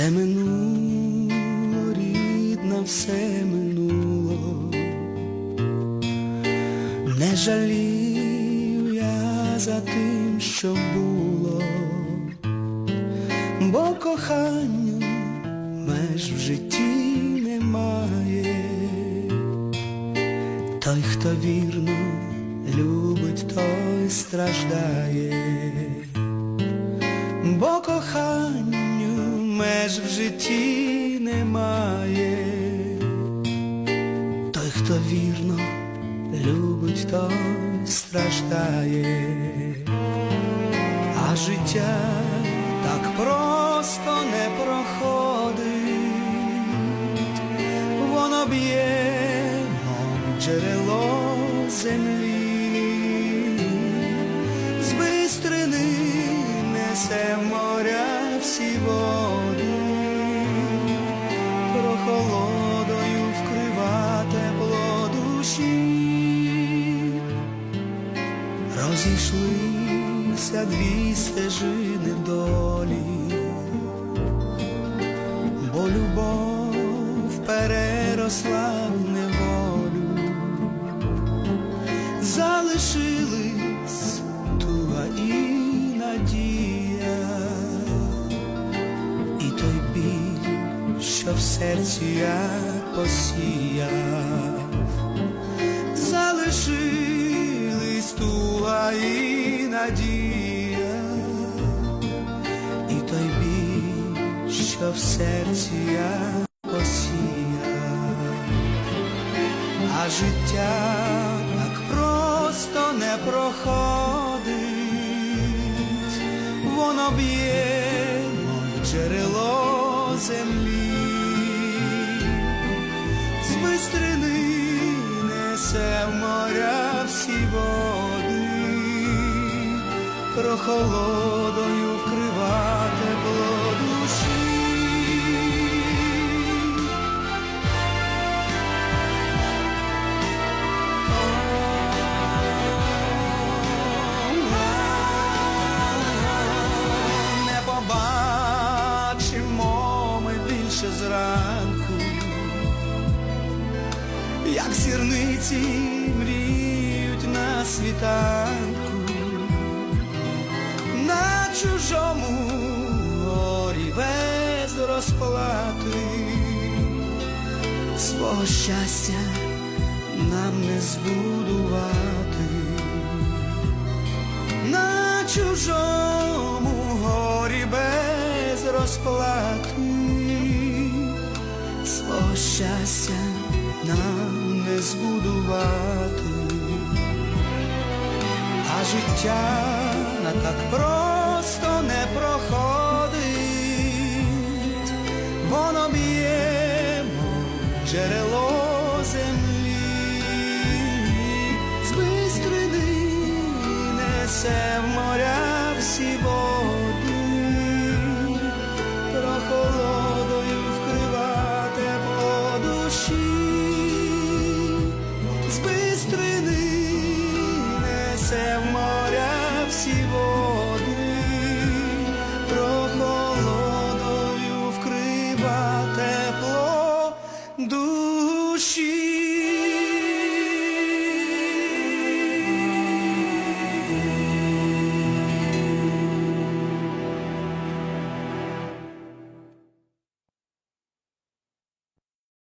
Все минуло, рідна, все минуло, не жалію я за тим, що було, бо коханню меж в житті немає, той, хто вірно любить, той страждає. Бо коханню меж в житті немає. Той, хто вірно любить, той страждає, а життя так просто не проходить, воно б'є, мов джерело землі. З бистрини несе моря всі розійшлися дві стежини долі, бо любов переросла в неволю. Залишились туга і надія, і той біль, що в серці я посіяв, надія, і той біль, що в серці я посіяв а життя так просто не проходить, воно б'є, мов джерело землі, з несе в моря всі води, прохолодою вкрива тепло душі. Не побачимо ми більше зранку, як сірниці мріють на світанку, чужому горі без розплати, свого щастя нам не збудувати. На чужому горі без розплати, свого щастя нам не збудувати, а життя на так просто не проходить, воно б'є, джерело землі, з бистрини несе в моря всі води, прохолодою вкрива тепло душі, з бистрини несе в моря